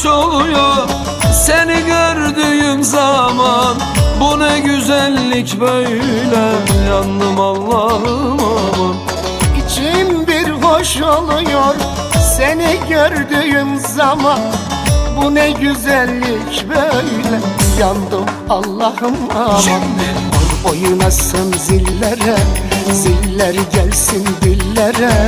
hoş oluyor Seni gördüğüm zaman Bu ne güzellik böyle. Yandım Allah'ım aman. İçim bir hoş oluyor. Seni gördüğüm zaman Bu ne güzellik böyle. Yandım Allah'ım aman. Oynasın zillere. Ziller gelsin dillere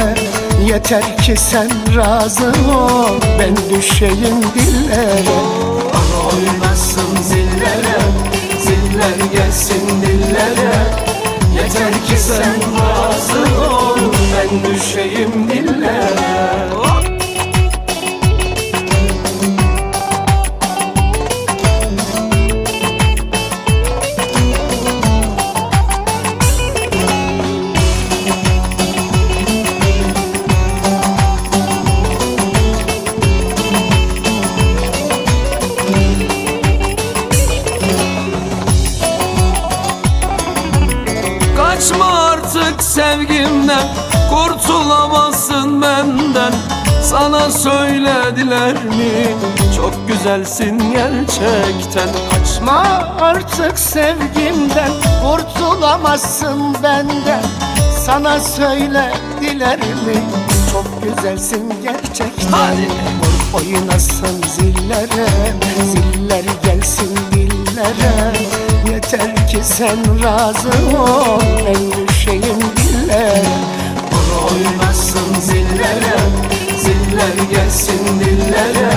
Yeter ki sen razı ol ben düşeyim dillere. Oynasın zillere Ziller gelsin dillere. Yeter ki sen Kaçma artık sevgimden Kurtulamazsın benden. Sana söylediler mi? Çok güzelsin gerçekten. Kaçma artık sevgimden Kurtulamazsın benden. Sana söylediler mi? Çok güzelsin gerçekten. Hadi. Oynasın zillere Ziller gelsin dillere sen razı ol Ben düşeyim dillere Oynasın zillere Ziller gelsin dillere.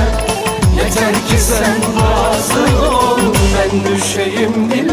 Yeter ki sen razı ol Ben düşeyim dillere